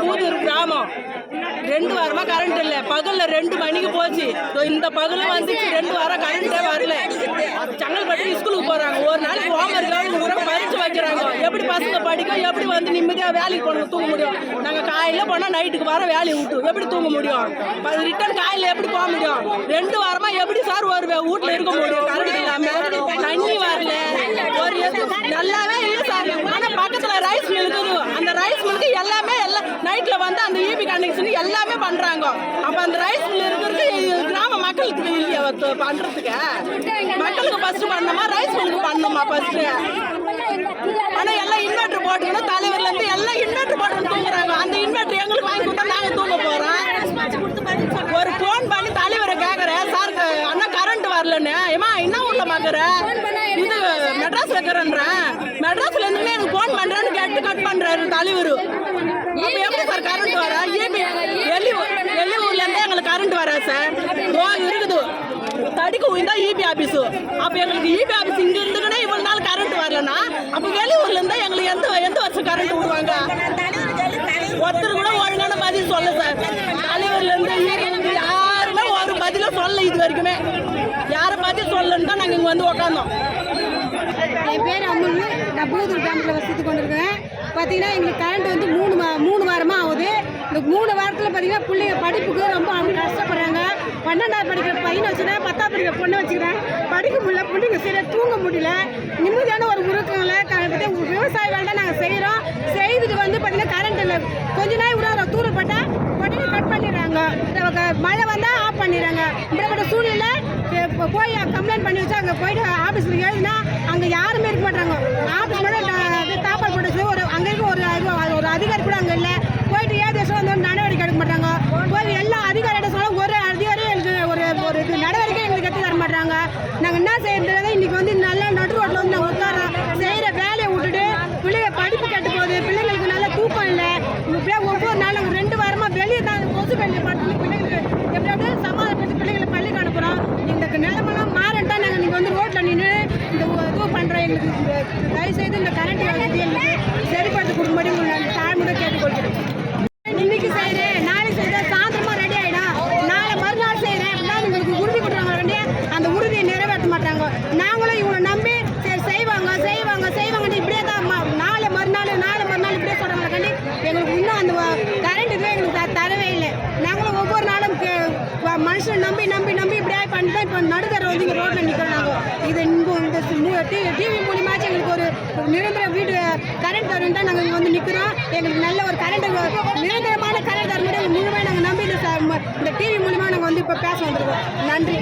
பூதூர் கிராமம். ரெண்டு வாரமா கரண்ட் இல்ல. பகல்ல ரெண்டு மணிக்கு போச்சு. இந்த பகலும் வந்துச்சு. ரெண்டு வாரம் கரண்டே வரல. செங்கல்பட்டு ஸ்கூலுக்கு போறாங்க. ஒரு நாளைக்கு ஹோம்ஒர்க் ஊரை பறிச்சு வைக்கிறாங்க. எப்படி பசங்க படிக்கும் எப்படி வந்து நிம்மதியா வேலைக்கு போனோம் தூங்க முடியும்? நாங்க காலையில் போனா நைட்டுக்கு வர வேலையை விட்டு எப்படி தூங்க முடியும்? ரிட்டர்ன் காயில எப்படி போக முடியும்? ரெண்டு வாரமா எப்படி சார் வருவேன் வீட்டுல இருக்க முடியும். கரண்ட் இல்லாம தண்ணி வரல ஒரு எது நல்லாவே இல்லை சார் ஆனா பக்கத்துல ரைஸ் மில் இருக்குது அந்த ரைஸ் மில்க்கு எல்லாமே எல்லாம் நைட்ல வந்து அந்த ஈபி கனெக்ஷன் எல்லாமே பண்றாங்க. அப்ப அந்த ரைஸ் மில் இருக்கிறது கிராம மக்களுக்கு இல்லையா பண்றதுக்கு? மக்களுக்கு ஃபர்ஸ்ட் பண்ணணுமா? ரைஸ் மில்லுக்கு பண்ணணுமா ஃபர்ஸ்ட் ஆனா எல்லாம் இன்வெர்டர் போட்டுக்கணும் தலைவர்ல இருந்து எல்லாம் இன்வெர்டர் போட்டு தூங்குறாங்க. அந்த இன்வெர்டர் எங்களுக்கு வாங்கி கொடுத்தா நாங்க தூங்க போறோம். ஒரு ஃபோன் பண்ணி தலைவரை கேக்குறேன். சார் அண்ணா கரண்ட் வரலன்னு. ஏமா என்ன ஊர்ல மாக்குற இது மெட்ராஸ் வைக்கிறேன் மெட்ராஸ்ல இருந்துமே எனக்கு ஃபோன் பண்றேன்னு கேட்டு கட் பண்றாரு தலைவர். அப்ப சார் கரண்ட் வர? ஏபி வெளியூர் வெளியூர்ல எங்களுக்கு கரண்ட் வர சார்? ஓ இருக்குது. தடிக்கு உயிர்ந்தா இபி ஆபீஸ் அப்ப எங்களுக்கு இபி ஆபீஸ் இங்க இருந்துக்கிட்டே இவ்வளவு நாள் கரண்ட் வரலன்னா அப்ப வெளியூர்ல இருந்தா எங்களுக்கு எந்த எந்த வருஷம் கரண்ட் விடுவாங்க? ஒருத்தர் கூட ஒழுங்கான பதில் சொல்ல சார். தலைவர்ல இருந்து யாருமே ஒரு பதிலும் சொல்லல இது வரைக்குமே. யாரை பதில் சொல்லன்னு தான் நாங்க இங்க வந்து உக்காந்தோம். என் பேர் அம்முல் நான் புளூதூர் கிராமத்தில் வசித்து கொண்டிருக்கிறேன். பார்த்தீங்கன்னா எங்களுக்கு கரண்ட் வந்து மூணு மா மூணு வாரமாக ஆகுது. இந்த மூணு வாரத்தில் பார்த்தீங்கன்னா பிள்ளைங்க படிப்புக்கு ரொம்ப அவங்க கஷ்டப்படுறாங்க. பன்னெண்டாவது படிக்கிற பையனை வச்சுக்கிறேன் பத்தாவது படிக்கிற பொண்ணை வச்சுக்கிறேன் படிக்க முடியல. பிள்ளைங்க சரியாக தூங்க முடியல. நிம்மதியான ஒரு உருக்கங்களை விவசாய வேலை தான் நாங்கள் செய்கிறோம் செய்துட்டு வந்து பார்த்தீங்கன்னா கரண்ட் இல்லை. கொஞ்ச நாள் விட தூரப்பட்டால் உடனே கட் பண்ணிடுறாங்க. மழை வந்தால் ஆஃப் பண்ணிடுறாங்க. இப்படிப்பட்ட சூழ்நிலை போய் கம்ப்ளைண்ட் பண்ணி வச்சு அங்கே போயிட்டு ஆஃபீஸில் எழுதி அங்கே யாருமே இருக்க மாட்டாங்க ஆஃபீஸ் கூட தாப்பால் போட்டு வச்சு ஒரு அங்கே இருக்க ஒரு அது- ஒரு அதிகாரி கூட அங்கே இல்லை போயிட்டு ஏன் தேசம் வந்து ஒரு நடவடிக்கை எடுக்க மாட்டாங்க போய் எல்லா அதிகாரிகிட்ட சொல்ல ஒரு அதிகாரியும் எனக்கு ஒரு ஒரு இது நடவடிக்கை எங்களுக்கு எடுத்து தர மாட்டாங்க நாங்கள் என்ன செய்யறது இன்னைக்கு வந்து நல்ல நடு ரோட்டில் வந்து நாங்கள் உட்காரோம் செய்கிற வேலையை விட்டுட்டு பிள்ளைங்க படிப்பு கெட்டு போகுது பிள்ளைங்களுக்கு நல்ல தூக்கம் இல்லை இப்படியே ஒவ்வொரு நாள் நாங்கள் ரெண்டு வாரமாக வெளியே தான் கொசு வெளியே பார்த்து பிள்ளைங்களுக்கு எப்படியாவது சமாதானப்படுத்தி பிள்ளைங்களை பள்ளிக்கு அனுப்புகிறோம் இந்த நிலமெல்லாம் மாறட்டா நாங்கள் நீங்கள் வந்து ரோட்டில் நின்று இந்த இது பண்ணுறோம் எங்களுக்கு தயவுசெய்து இந்த கரண்ட் வசதி இப்போ நடுத்தர வந்து இங்கே ரோட்டில் நிற்கிறாங்க நாங்கள் இது இந்த டிவி மூலியமாச்சும் எங்களுக்கு ஒரு நிரந்தர வீடு கரண்ட் தரும் தான் நாங்கள் இங்கே வந்து நிற்கிறோம் எங்களுக்கு நல்ல ஒரு கரண்ட் நிரந்தரமான கரண்ட் தரும் முழுமையாக நாங்கள் நம்பி இந்த இந்த டிவி மூலியமாக நாங்கள் வந்து இப்போ பேச வந்திருக்கோம். நன்றி.